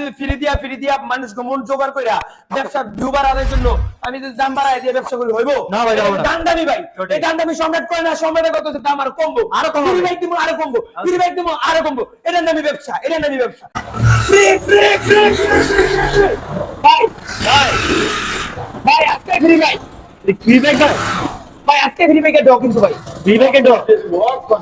যদি ফ্রি দিয়া ফ্রি দিয়া মানুষকে মন জোগাড় কইরা ব্যবসা ভিউ বাড়ানোর জন্য আমি যদি দাম বাড়াই দিয়ে ব্যবসা করি হইব? না ভাই। দাম দামি ভাই এই দাম দামি সম্রাট করে না সম্রাটের কত দাম আর কমবো? আরও কম ফ্রি হবে। বাইক দিব আরও কমবো। ফ্রি বাইক দিব আরও কমবো। এটা নামি ব্যবসা এটা নামি ব্যবসা। ফ্রি ফ্রি ফ্রি ভাই ভাই ভাই আজকে ফ্রি বাইক ফ্রি ব্যাগ ভাই? ভাই আজকে ফ্রি বাইকের ডক কিন্তু ভাই। ফ্রি ব্যাগের ডো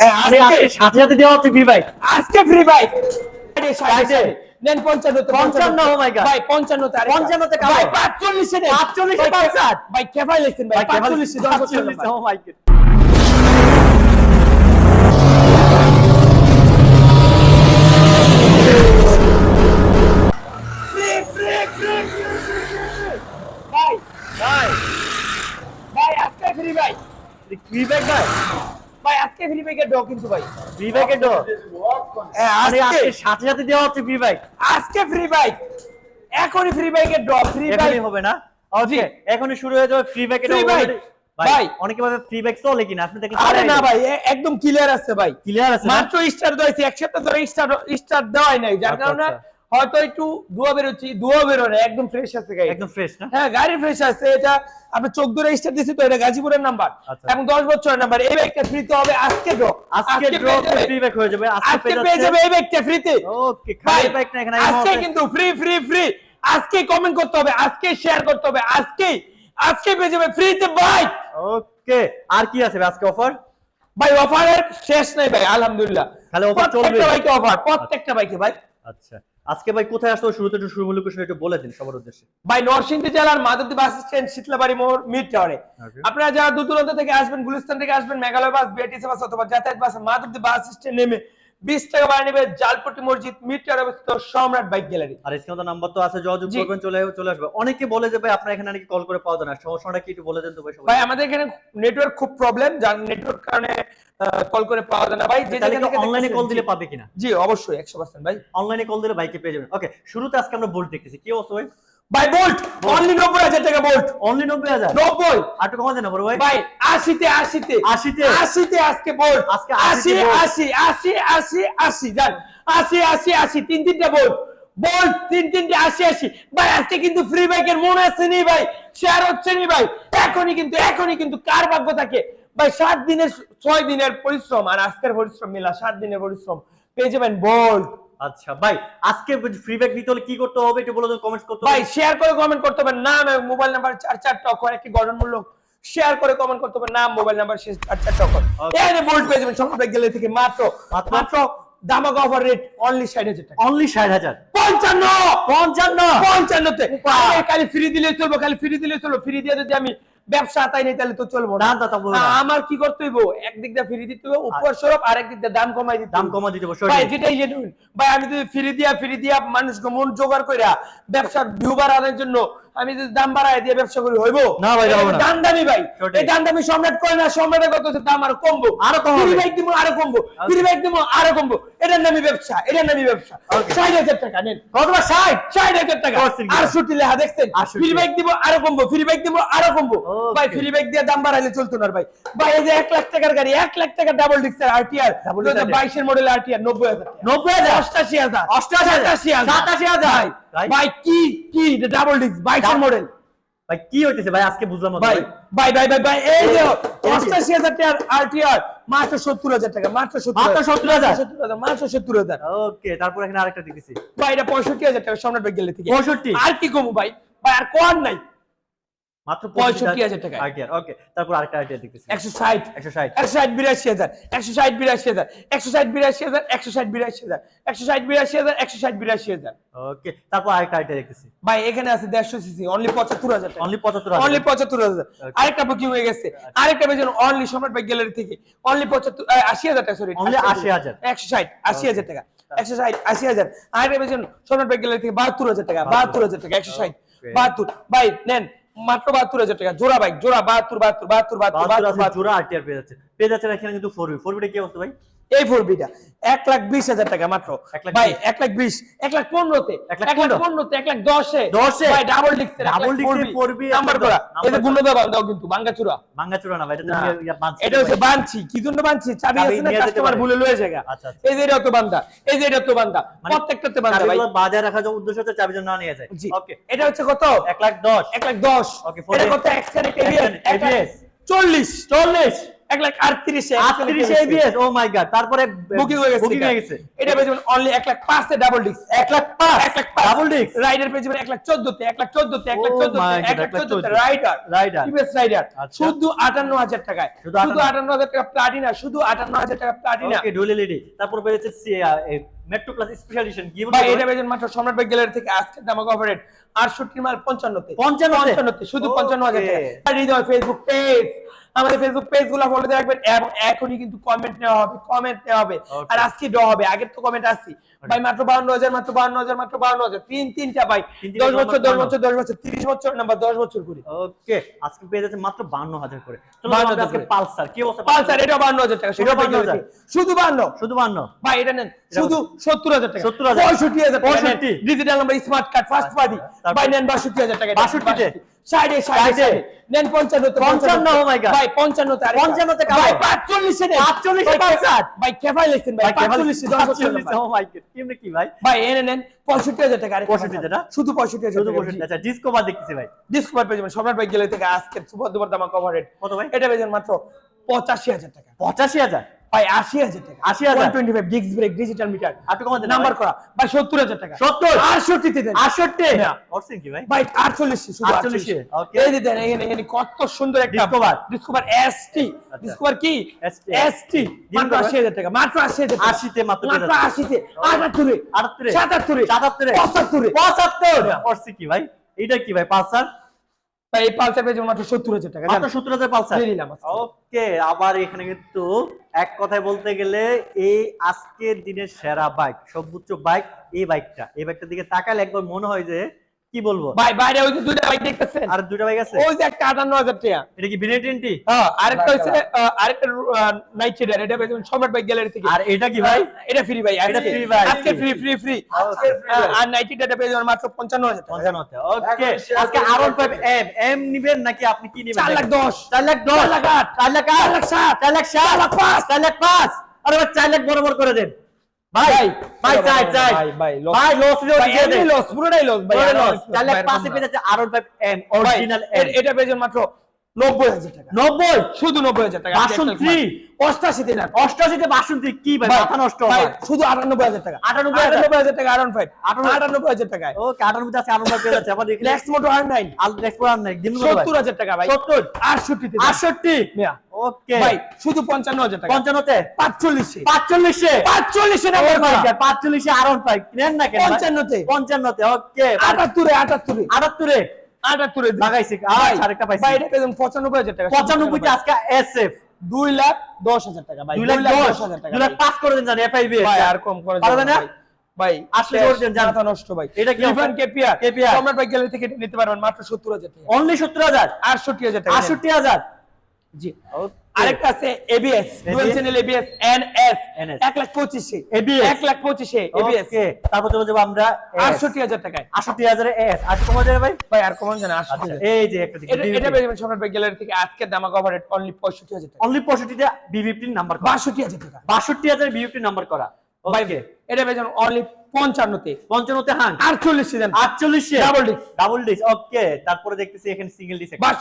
হ্যাঁ, আরে আজকে সাথে সাথে দেওয়া হচ্ছে ফ্রি ব্যাগ আজকে ফ্রি বাইক। নেন পঞ্চান্নতে পঞ্চান্ন, oh my God. ভাই পঞ্চান্নতে আরেকটা। পঞ্চান্নতে কালো। ভাই পাঁচচল্লিশে দেন। পাঁচচল্লিশে ভাই, পাঁচ ষাট। ভাই কেফাই লিখছেন ভাই পাঁচচল্লিশে দশ বছর ও মাই গড. ভাই ভাই ভাই আজকে ফ্রি ভাই ফ্রি ব্যাগ ভাই ভাই আজকে ফ্রি বাইকের কিন্তু ভাই। ফ্রি ব্যাগের ডো হ্যাঁ, আজকে। সাথে সাথে দেওয়া হচ্ছে ফ্রি ব্যাগ আজকে ফ্রি বাইক এখনই ফ্রি বাইকের ডক ফ্রি বাইক হবে না? ওকে এখনই শুরু হয়ে যাবে ফ্রি bike। ভাই। অনেকে ভাবে ফ্রি ব্যাগ চলে কিনা আপনি দেখেন আরে না ভাই একদম ক্লিয়ার আছে ভাই। ক্লিয়ার আছে মাত্র স্টার দিয়েছি এক সপ্তাহ ধরে স্টার স্টার দেওয়াই নাই যার আচ্ছা, কারণে আচ্ছা। হয়তো একটু ধোয়া বেরোচ্ছি ধোয়া বেরো না একদম ফ্রেশ আছে গাড়ি একদম ফ্রেশ না? হ্যাঁ গাড়ি ফ্রেশ আছে এটা আপনি চোখ ধরে স্টার তো এটা গাজীপুরের নাম্বার। এবং দশ বছরের নাম্বার এই ব্যাগটা ফ্রিতে হবে আজকে ড্র আজকে ড্র ফ্রি ব্যাগ হয়ে যাবে আজকে পেয়ে যাবে এই ব্যাগটা ফ্রিতে ওকে খালি ব্যাগ না এখানে আজকে কিন্তু ফ্রি ফ্রি ফ্রি আজকে কমেন্ট করতে হবে আজকে শেয়ার করতে হবে আজকে আজকে পেয়ে যাবে ফ্রিতে বাইক ওকে আর কি আছে আজকে অফার ভাই অফারের শেষ নাই ভাই আলহামদুলিল্লাহ। খালি offer চলবে। প্রত্যেকটা বাইকে অফার প্রত্যেকটা বাইকে ভাই। আচ্ছা। আজকে ভাই কোথায় আসলো? শুরুতে একটু শুরু মূল্য একটু বলে দিন সবার উদ্দেশ্যে। ভাই নরসিংদী জেলার মাধবদী বাস স্ট্যান্ড শীতলাবাড়ি মোড় মিড টাওয়ারে. আপনারা যারা দূর দূরান্ত থেকে আসবেন গুলিস্তান থেকে আসবেন মেঘালয় বাস বিআরটিসি বাস অথবা যাতায়াত বাস মাধবদী বাস স্ট্যান্ড নেমে বিশ টাকা ভাড়া নেবে জালপট্টি মসজিদ মিড টাওয়ারে অবস্থিত সম্রাট বাইক গ্যালারি। আর স্ক্রিনে তো নাম্বার তো আছে যোগাযোগ করবেন চলে চলে আসবে। অনেকে বলে যে ভাই আপনার এখানে নাকি কল করে পাওয়া যায় না। সমস্যাটা কি একটু বলে দেন তো ভাই ভাই আমাদের এখানে নেটওয়ার্ক খুব প্রবলেম যার নেটওয়ার্ক কারণে কল করে পাওয়া যায় না। ভাই যে যেখান থেকে অনলাইনে কল দিলে পাবে কিনা? জি অবশ্যই একশো পার্সেন্ট ভাই। অনলাইনে কল দিলে বাইকে পেয়ে যাবেন। ওকে শুরুতে আজকে আমরা বোল্ট দেখতেছি। কি অবস্থা ভাই? ভাই বোল্ট অনলি নব্বই হাজার টাকা বোল্ট অনলি নব্বই হাজার? নব্বই। আর একটু কমা দেন না বড় ভাই। ভাই আশিতে আশিতে। আশিতে? আশিতে আজকে বোল্ট আজকে আশি আশি আশি আশি আশি। যান। আশি আশি আশি। তিন তিনটা বোল্ট বোল্ট তিন তিনটে আশি আশি। ভাই আজকে কিন্তু ফ্রি বাইকের মনে আছে নি ভাই? শেয়ার হচ্ছে নি ভাই? এখনই কিন্তু এখনই কিন্তু কার ভাগ্য থাকে? ভাই সাত দিনের ছয় দিনের পরিশ্রম আর আজকের পরিশ্রম মিলা সাত দিনের পরিশ্রম। পেয়ে যাবেন বোল্ট আচ্ছা ভাই আজকে ফ্রি ব্যাগ নিতে হলে কি করতে হবে একটু বলে দেন কমেন্টস করতে ভাই শেয়ার করে কমেন্ট করতে হবে। নাম এবং মোবাইল নাম্বার চার চারটা অক্ষর একটি গঠনমূলক। শেয়ার করে কমেন্ট করতে হবে। নাম মোবাইল নাম্বার শেষ চার চারটা অক্ষর Okay. এই বোল্ট পেয়ে যাবেন সম্পূর্ণ গেলে থেকে মাত্র মাত্র? দামাক অফার রেট অনলি ষাট হাজার টাকা। অনলি ষাট হাজার? পঞ্চান্ন! পঞ্চান্ন? পঞ্চান্নতে। বাহ। আরে খালি ফ্রি দিলে চলবো খালি ফ্রি দিলে চলবো। ফ্রি দিয়ে যদি আমি ব্যবসা তাই নেই তাহলে তো চলবো না। আমার কি করতে হইব? একদিক দিয়ে ফ্রি দিতে হবে উপর সরব আর একদিক দিয়ে দাম কমাই দিতে দাম কমাই কমা দিতে হবে ভাই যেটাই জেনুইন ভাই আমি যদি ফ্রি দিয়া ফ্রি দিয়া মানুষকে মন জোগাড় কইরা ব্যবসার ভিউ বাড়ানোর জন্য আমি যদি দাম বাড়ায় দিয়ে ব্যবসা করি হইব? না ভাই, যাব না। দাম দামি ভাই এই দাম দামি সম্রাট করে না সম্রাটের কত হচ্ছে দাম আরও কমবো। আরও কম হবে। বাইক দিব আরও কমবো। ফ্রি বাইক দিব আরও কমবো। এটার নামই ব্যবসা এটার নামই ব্যবসা। Okay. ষাট হাজার টাকা নেন। কত? বা ষাট? ষাট হাজার টাকা। করছেন কি? আটষট্টি লেখা দেখছেন? ফ্রি বাইক দিব আরও কমবো। ফ্রি বাইক দিব আরও কমবো। ভাই ফ্রি বাইক দিয়ে দাম বাড়াইলে চলতো না ভাই। ভাই এই যে এক লাখ টাকার গাড়ি এক লাখ টাকা ডাবল ডিক্সের আরটিআর Double দু হাজার disc বাইশের মডেল আরটিআর নব্বই হাজার টাকা। নব্বই হাজার? অষ্টাশি হাজার। অষ্টাশি হাজার। সাতাশি হাজার। সাতাশি হাজার। ভাই, ভাই। কি কি? ডাবল ডিক্স বাইশের মডেল ভাই কি হইতেছে? ভাই আজকে বুঝলাম ভাই ভাই। ভাই ভাই ভাই এই যে টাকার আরটিআর মাত্র সত্তর হাজার টাকা মাত্র সত্তর মাত্র 70,000? সত্তর হাজার মাত্র সত্তর হাজার। ওকে তারপর এখানে আরেকটা দেখতেছি ভাই এটা পঁয়ষট্টি হাজার টাকা সম্রাট গেলে থেকে। পঁয়ষট্টি? আর কি কমু ভাই? ভাই আর কোয়ার নাই। মাত্র 65,000 টাকা। আইটিআর ওকে তারপর আরেকটা আইটিআর দেখতেছি। একশো ষাট। একশো ষাট। একশো ষাট বিরাশি হাজার। একশো ষাট বিরাশি হাজার। একশো ষাট বিরাশি হাজার। একশো ষাট বিরাশি হাজার। একশো ষাট বিরাশি হাজার। একশো ষাট বিরাশি হাজার। ওকে তারপর আরেকটা আইটিআর দেখতেছি। ভাই এখানে আছে দেড়শো সিসি অনলি পঁচাত্তর হাজার অনলি পঁচাত্তর অনলি হাজার পঁচাত্তর হাজার। আরেকটা বুকিং হয়ে গেছে। আরেকটা version only Samrat bike gallery থেকে। অনলি পঁচাত্তর আশি হাজার টাকা সরি Only 80,000 একশো ষাট আশি হাজার টাকা। একশো ষাট আশি হাজার। আরেকটা বেজন সম্রাট বাইক গ্যালারি থেকে বাহাত্তর হাজার টাকা। বাহাত্তর। হাজার টাকা একশো ষাট। বাহাত্তর। ভাই নেন। মাত্র বাহাত্তর হাজার টাকা। জোড়া বাইক জোড়া বাহাত্তর বাহাত্তর বাহাত্তর বাহাত্তর জোড়া আইটিআর পেয়ে যাচ্ছে। পেয়ে যাচ্ছে এখানে কিন্তু ফোর বি ফোর বিটা কি অবস্থা ভাই এই ফোর বিটা এক লাখ বিশ হাজার টাকা মাত্র ভাই এক লাখ বিশ এক লাখ পনেরোতে এক লাখ। পনেরোতে এক লাখ দশে দশে? ভাই ডাবল ডিক্স Double disc এ 4B নাম্বার করা এটা। গুলো দাও দাও কিন্তু বাঙ্গাচুরা ভাঙ্গাচুরা না ভাই এটা ইয়া হচ্ছে বানছি কি জন্য বানছি চাবি আছে না কাস্টমার ভুলে লয়ে জায়গা আচ্ছা, আচ্ছা। এই যে এটা তো বান্দা এই যে এটা তো বান্দা মানে প্রত্যেকটাতে বান্দা ভাই বাজারে রাখার উদ্দেশ্য হচ্ছে চাবি যেন না নিয়ে যায় ওকে এটা হচ্ছে কত এক লাখ দশ এক লাখ দশ for এটা কত এক্সকানেক্ট এবিএস চল্লিশ চল্লিশ এক লাখ আটত্রিশে আটত্রিশ এবিএস ও মাই গড তারপরে বুকিং হয়ে গেছে বুকিং হয়ে গেছে। এটা পেয়ে যাবেন অনলি এক লাখ পাঁচে ডাবল ডিস্ক এক লাখ পাঁচ? এক লাখ ডাবল ডিস্ক রাইডার পেয়ে যাবেন এক লাখ চোদ্দতে এক লাখ চোদ্দতে এক লাখ Oh চোদ্দতে এক লাখ চোদ্দতে রাইডার রাইডার রাইডার। শুধু আটান্ন হাজার টাকায়। শুধু শুধু 58 আটান্ন হাজার টাকা প্লাটিনা শুধু আটান্ন হাজার টাকা প্লাটিনা ওকে ডুয়েল এলইডি তারপর পেয়েছে মেট্রো প্লাস স্পেশাল এডিশন ভাই এটা পেয়ে মাত্র সম্রাট ভাই গ্যালারি থেকে আজকে দামাক অফারেট আটষট্টি মাল পঞ্চান্নতে। 55 পঞ্চান্নতে শুধু Okay. পঞ্চান্ন হাজার টাকা। হৃদয় ফেসবুক পেজ আমাদের ফেসবুক পেজগুলো ফলো দিয়ে রাখবেন এবং এখনই কিন্তু কমেন্ট নেওয়া হবে কমেন্ট নেওয়া হবে। আর আজকে ড হবে আগের তো কমেন্ট আসছি। ভাই মাত্র বাউন্ন হাজার মাত্র বাউন্ন হাজার মাত্র বাউন্ন হাজার। তিন তিনটা ভাই। দশ বছর দশ বছর দশ বছর তিরিশ বছর নাম্বার দশ বছর করে। ওকে আজকে পেয়ে যাচ্ছে মাত্র 52000 করে। চলো আজকে করে। পালসার। কি অবস্থা? পালসার এটা বাউন্ন হাজার টাকা এটাও সম্রাট ভাই 52,000 গ্যালারি থেকে। শুধু বাউন্ন? শুধু 52 ভাই এটা নেন। শুধু সত্তর হাজার টাকা। 70,000 পঁয়ষট্টি হাজার টাকা। Digital number smart card first party? ভাই নেন বাষট্টি হাজার টাকা। 62 তে? ষাটে ষাটে ষাটে? ষাটে। নেন পঞ্চান্ন 55 my God। ভাই পঞ্চান্ন আরেকটা। 55 তে ভাই নেন। 45 ভাই, পালসার। ভাই কেফাই লিখছেন ভাই পাঁচচল্লিশে দশ বছর নাম্বার। ও মাই গড কেমনে কি ভাই? ভাই এনে নেন পঁয়ষট্টি হাজার টাকা আরেকটা 65 যেটা? শুধু পঁয়ষট্টি হাজার শুধু আচ্ছা ডিসকভার দেখতেছি ভাই। ডিসকভার পেয়ে যাবেন। সম্রাট ভাই গেলে থেকে আজকে সুপার দুপার দামা কত ভাই? এটা যাবেন মাত্র পঁচাশি হাজার টাকা। 85000 ভাই আশি হাজার টাকা। 80,000 twenty five disc brake digital meter আর কমাতে নাম্বার করা। ভাই সত্তর হাজার টাকা। 70 আটষট্টিতে দেন। 68 কি ভাই? ভাই আটচল্লিশ আটচল্লিশ? এই যে এখানে এখানে কত সুন্দর একটা Discover। ডিসকভার এসটি আচ্ছা। ডিসকভার কি? এসটি মাত্র আশি হাজার টাকা মাত্র আশি হাজার টাকা। 80 তে মাত্র মাত্র আশিতে। আটাত্তরে। 78 সাতাত্তরে। 77 পঁচাত্তরে। 75 করছি কি ভাই? এটা কি ভাই পালসার ভাই এই পালসার পেয়েছে মাত্র সত্তর হাজার টাকা মাত্র 70000 পালসার? নিলাম ওকে আবার এখানে কিন্তু এক কথায় বলতে গেলে এই আজকের দিনের সেরা বাইক সর্বোচ্চ বাইক এই বাইকটা এই বাইকটার দিকে তাকালে একবার মনে হয় যে কি বলব? ভাই বাইরে ওই যে দুইটা বাইক দেখতেছেন? আর দুটো বাইক আছে? ওই যে একটা আটান্ন হাজার টাকা। এটা কি হ্যাঁ আরেকটা হচ্ছে আরেকটা নাইট রাইডার এটা সম্রাট বাইক গ্যালারি থেকে। আর এটা কি ভাই? এটা ফ্রি ভাই এটা free ভাই। আজকে ফ্রি ফ্রি ফ্রি আর নাইটি মাত্র পঞ্চান্ন হাজার টাকা। পঞ্চান্নতে ওকে আজকে আর ফাইভ এম এম নিবেন নাকি আপনি কি নিবেন? চার লাখ দশ। চার লাখ দশ। চার লাখ আট চার লাখ আট। চার লাখ সাত। চার লাখ সাত। চার লাখ পাঁচ। চার লাখ পাঁচ। আরে ভাই চার লাখ বরাবর করে দেন। ভাই ভাই, চাই চাই। ভাই, ভাই, লস ভাই এমনি লস পুরোটাই লস ভাই লস পাঁচে এরকম পেয়ে। যাচ্ছে আর ভাই, অরিজিনাল এটা পেয়ে যাবেন মাত্র নব্বই হাজার টাকা। নব্বই? শুধু নব্বই হাজার টাকা। অষ্টাশিতে না অষ্টাশিতে কি ভাই? মাথা নষ্ট ভাই, শুধু আটানব্বই হাজার টাকা। 98,000 আটানব্বই হাজার টাকা ফাইভ আটানব্বই- হাজার টাকায়। ও কাটার মধ্যে আছে? আর পেয়ে যাচ্ছে। আমাদের নেক্সট মোটো আর নাইন আল নেক্সট প্রোগ্রাম নাই দিন সত্তর হাজার টাকা ভাই। সত্তর? আটষট্টি। ওকে। ভাই শুধু পঞ্চান্ন হাজার টাকা। পঞ্চান্নতে? পাঁচচল্লিশে। পাঁচচল্লিশে? নাম্বার ফাইভ নেন না কেন পঞ্চান্নতে। পঞ্চান্নতে ওকে। আটাত্তরে আটাত্তরে। আটাত্তরে? আটাত্তরে লাগাইছি আচ্ছা আরেকটা পাইছে। ভাই এটা পেলাম পঁচানব্বই হাজার টাকা। পঁচানব্বইতে আজকে এসএফ দুই লাখ দশ হাজার টাকা ভাই। দুই লাখ দশ হাজার টাকা দুই লাখ পাঁচ করে দেন জানি এফআইবি ভাই আর কম করে পারবে না? ভাই। আসলে শেষ, করে দেন, জান। মাথা নষ্ট ভাই। এটা কি ইভান? কেপিআর KPR সম্রাট ভাই গ্যালারি থেকে নিতে পারবেন মাত্র সত্তর হাজার টাকা। অনলি সত্তর হাজার? আটষট্টি হাজার টাকা। আটষট্টি হাজার? জি। ওকে আরেকটা আছে ABS dual channel ABS NS NS এক লাখ পঁচিশে ABS এক লাখ পঁচিশে এবিএস ওকে তারপর চলে যাব আমরা আটষট্টি হাজার টাকায়। আটষট্টি এ এস আর কমা যাবে ভাই? ভাই আর জানা আচ্ছা এই যে একটা এটা এটা পেয়ে যাবেন সম্রাট ভাই গ্যালারি থেকে আজকে দামা কভার রেট অনলি পঁয়ষট্টি হাজার টাকা। অনলি পঁয়ষট্টিতে বিভিপটির নাম্বার করা। বাষট্টি হাজার টাকা। বাষট্টি হাজার বিভিপটির নাম্বার করা। ওকে এটা পেয়ে যাবেন অনলি পঞ্চান্নতে। পঞ্চান্নতে আটচল্লিশ সিজন আটচল্লিশে Double disc। Double disc okay তারপরে দেখতেছি এখানে সিঙ্গেল ডিস্ক বাস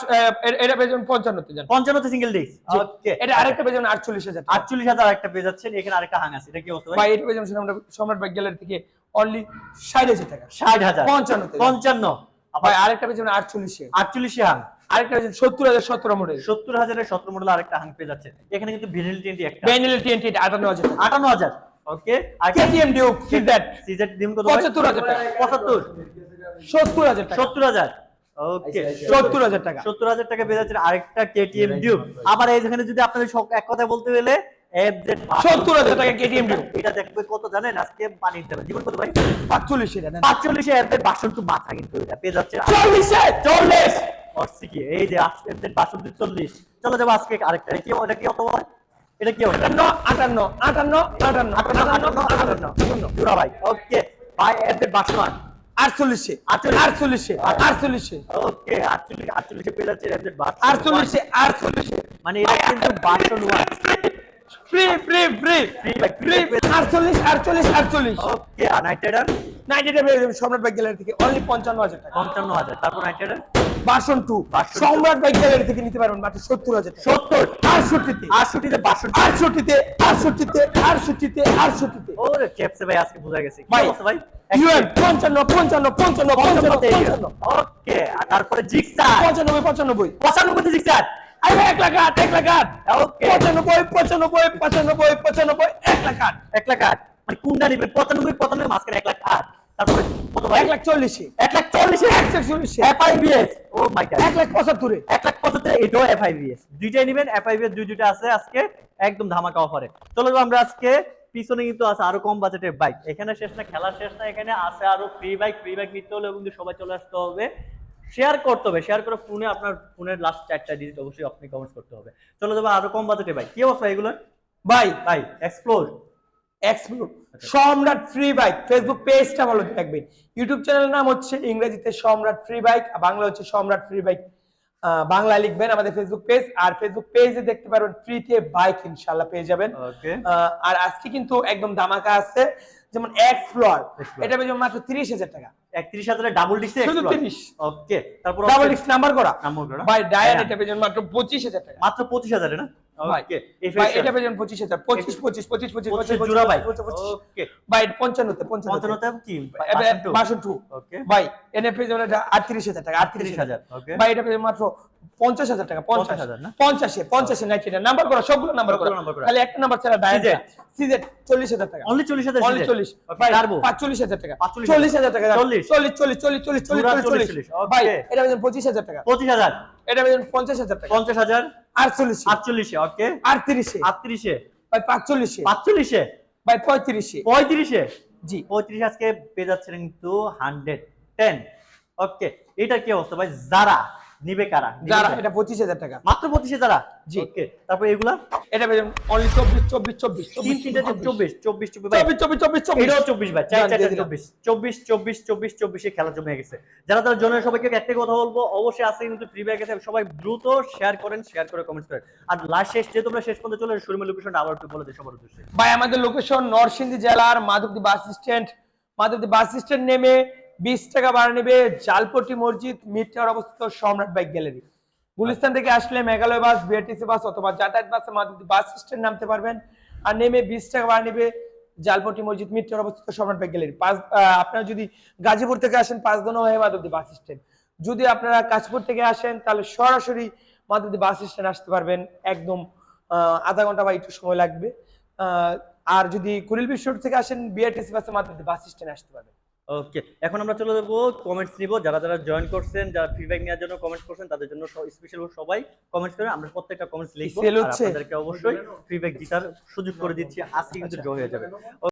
এটা পেয়ে যাবেন পঞ্চান্নতে যান পঞ্চান্নতে সিঙ্গেল ডিস্ক ওকে এটা আরেকটা পেয়ে যাবেন আটচল্লিশ হাজার আটচল্লিশ হাজার একটা পেয়ে যাচ্ছেন এখানে আরেকটা হাং আছে। এটা কি অবস্থা ভাই? এটা পেয়ে যাবেন সম্রাট- সম্রাট ভাই গ্যালারি থেকে অনলি ষাট হাজার টাকা। ষাট হাজার। পঞ্চান্নতে পঞ্চান্ন। ভাই আরেকটা পেয়ে যাবেন আটচল্লিশে আটচল্লিশে হাং আরেকটা সত্তর হাজার সতেরো মডেল সত্তর হাজারের সতেরো মডেল আরেকটা হাং পেয়ে যাচ্ছে। এখানে কিন্তু ভিনিল একটা। টিএনটি আটান্ন হাজার আটান্ন হাজার। ওকে আর কেটিএম ডিউক সিজেড সিজেট দিন কত পঁচাত্তর হাজার টাকা। পঁচাত্তর? সত্তর হাজার টাকা। সত্তর হাজার? ওকে সত্তর হাজার টাকা। সত্তর হাজার টাকা পেয়ে আরেকটা কেটিএম ডিউক আবার এইখানে যদি আপনাদের এক কথায় বলতে গেলে FZ সত্তর হাজার টাকা কেটিএম এটা দেখবে কত জানেন? আজকে পানি দেবে জীবন কত ভাই? পাঁচচল্লিশে মাথা কিন্তু এটা। পেয়ে যাচ্ছে চল্লিশে? চল্লিশ? এই যে এফজেড বাষট্টি চল্লিশ। চলো যাব আজকে আরেকটা। কি ওটা কি অত এটা কি আটান্ন আটান্ন আটান্ন আটান্ন আটান্ন আটান্ন আটান্ন জোড়া ভাই। ওকে। ভাই এদের বাসমান। আটচল্লিশে আটচল্লিশ। আটচল্লিশে আটচল্লিশে। ওকে আটচল্লিশ আটচল্লিশে পেয়ে যাচ্ছে আটচল্লিশে আটচল্লিশে। মানে এটা কিন্তু version one free free free. Free ভাই ফ্রি আটচল্লিশ আটচল্লিশ আটচল্লিশ। ওকে আর নাইট রাইডার নাইনটি পেয়ে সম্রাট বাইক গ্যালারি থেকে। অনলি পঞ্চান্ন হাজার টাকা। পঞ্চান্ন হাজার। তারপর night rider version two Samrat bike gallery থেকে নিতে পারবেন মাত্র সত্তর হাজার সত্তর। আটষট্টিতে আটষট্টিতে বাসন আটষট্টিতে আটষট্টিতে আটষট্টিতে আটষট্টিতে ওরে চেপসে ভাই আজকে বোঝা গেছে। ভাই ভাই? ইউএন পঞ্চান্ন পঞ্চান্ন পঞ্চান্ন পঞ্চান্ন পঞ্চান্ন ওকে তারপরে জিক্সার। পঞ্চানব্বই পঞ্চানব্বই পঁচানব্বই জিক্সার। আরে এক লাখ আট এক লাখ আট। পঁচানব্বই পঁচানব্বই পঁচানব্বই পঁচানব্বই এক লাখ আট। এক লাখ আট। মানে কোনটা নিবেন? পঁচানব্বই পঁচানব্বই মাঝখানে এক লাখ আট। তারপরে কত ভাই? এক লাখ চল্লিশে। এক লাখ চল্লিশে? এক লাখ চল্লিশে। এফআইবিএস? Oh my god. এক লাখ পঁচাত্তরে। এক লাখ পঁচাত্তর? এটাও এফআইবিএস। দুইটাই নেবেন এফআইবিএস দুই দুইটা আছে আজকে একদম ধামাকা অফারে চলো আমরা আজকে পিছনে কিন্তু আছে আরও কম বাজেটের বাইক এখানে শেষ না খেলা শেষ না এখানে আছে আরও ফ্রি বাইক ফ্রি বাইক নিতে হলে কিন্তু সবাই চলে আসতে হবে। শেয়ার করতে হবে শেয়ার করে ফোনে আপনার ফোনের লাস্ট চারটা ডিজিট অবশ্যই আপনি কমেন্ট করতে হবে। চলো যাব আরও কম বাজেটের বাইক কি অবস্থা এগুলো ভাই ভাই explore explore Samrat free bike Facebook পেজটা ভালো দেখবেন ইউটিউব চ্যানেলের নাম হচ্ছে ইংরেজিতে সম্রাট ফ্রি বাইক আর বাংলা হচ্ছে সম্রাট ফ্রি বাইক বাংলায় লিখবেন আমাদের ফেসবুক পেজ আর ফেসবুক পেজে দেখতে পারবেন ফ্রিতে বাইক ইনশাল্লাহ পেয়ে যাবেন। আর আজকে কিন্তু একদম ধামাকা আছে যেমন এক্সপ্লোর। এটা পেয়ে মাত্র তিরিশ হাজার টাকা। একত্রিশ হাজারে ডাবল ডিসে শুধু 30 ওকে তারপর ডাবল ডিস্ক নাম্বার করা। নাম্বার করা। ডায়ার হ্যাঁ। এটা পেয়ে মাত্র পঁচিশ হাজার টাকা। মাত্র পঁচিশ হাজারে না? ওকে ভাই এটা জোড়া ভাই। ওকে ভাই কি? ওকে ভাই এনে পেয়ে এটা আটত্রিশ হাজার টাকা ওকে ভাই এটা মাত্র টাকা 50,000 না? নাকি এটা নাম্বার করা সবগুলো নাম্বার করা। সবগুলো number করা। খালি একটা নাম্বার ছাড়া ডায়াল CZ সিজেড চল্লিশ হাজার টাকা। অনলি চল্লিশ হাজার অনলি চল্লিশ। ভাই টার্বো পাঁচচল্লিশ হাজার টাকা। 45,000 টাকা। চল্লিশ। চল্লিশ চল্লিশ চল্লিশ চল্লিশ চল্লিশ পুরা চল্লিশ চল্লিশ, চল্লিশ। ভাই এটা পেয়ে যাবেন পঁচিশ হাজার টাকা। পঁচিশ হাজার। এটা পেয়ে যাবেন পঞ্চাশ হাজার টাকা। পঞ্চাশ হাজার। আটচল্লিশে। আটচল্লিশে ওকে আটত্রিশে। আটত্রিশে। ভাই পাঁচচল্লিশে। পাঁচচল্লিশে? ভাই পঁয়ত্রিশে। পঁয়ত্রিশে? জি। পঁয়ত্রিশ আজকে পেয়ে যাচ্ছেন কিন্তু হান্ড্রেড টেন ওকে এটা কি অবস্থা? ভাই যারা নিবে কারা? যারা এটা পঁচিশ হাজার টাকা। মাত্র পঁচিশে যারা জি। ওকে তারপর এগুলা? এটা অনলি চব্বিশ চব্বিশ চব্বিশ তিন তিনটা চব্বিশ। চব্বিশ চব্বিশ ভাই। চব্বিশ চব্বিশ চব্বিশ চব্বিশ। এটাও চব্বিশ ভাই। চার চারটা দিলাম। চব্বিশ। চব্বিশ চব্বিশ চব্বিশ চব্বিশে খেলা জমে গেছে। যারা তারা জনের সবাইকে একটাই কথা বলব অবশ্যই আছে কিন্তু ফ্রি ব্যাগ আছে। সবাই দ্রুত শেয়ার করেন শেয়ার করে কমেন্ট করেন। আর লাস্ট শেষ যে তোমরা শেষ পর্যন্ত চলে শোরুমের লোকেশনটা আবার একটু বলে দিই সবার উদ্দেশ্যে। ভাই আমাদের লোকেশন নরসিংদী জেলার Madhabdi bus stand Madhabdi bus stand নেমে বিশ টাকা ভাড়া নেবে জালপট্টি মসজিদ মিড টাওয়ার অবস্থিত সম্রাট বাইক গ্যালারি। গুলিস্তান থেকে আসলে মেঘালয় বাস, বিআরটিসি বাস অথবা যাতায়াত বাসে মাধবদী বাস স্ট্যান্ড নামতে পারবেন। আর নেমে বিশ টাকা ভাড়া নেবে জালপট্টি মসজিদ মিড টাওয়ার অবস্থিত সম্রাট বাইক গ্যালারি। পাঁচ আপনারা যদি গাজীপুর থেকে আসেন, পাঁচ দিন হয়ে মাধবদী বাস স্ট্যান্ড। যদি আপনারা কাশপুর থেকে আসেন, তাহলে সরাসরি মাধবদী বাস স্ট্যান্ড আসতে পারবেন। একদম আধা ঘণ্টা বা একটু সময় লাগবে। আর যদি কুড়িল বিশ্ব থেকে আসেন, বিআরটিসি বাসের মাধ্যমে বাস স্ট্যান্ড আসতে পারবেন। ওকে এখন আমরা চলে যাব কমেন্টস নিব। যারা যারা জয়েন করছেন যারা ফিডব্যাক নেওয়ার জন্য কমেন্টস করছেন তাদের জন্য স্পেশাল সবাই কমেন্টস করে। আমরা প্রত্যেকটা কমেন্টস লিখব? আপনাদেরকে অবশ্যই ফিডব্যাক জেতার সুযোগ করে দিচ্ছি। আজকে কিন্তু ড্র হয়ে যাবে।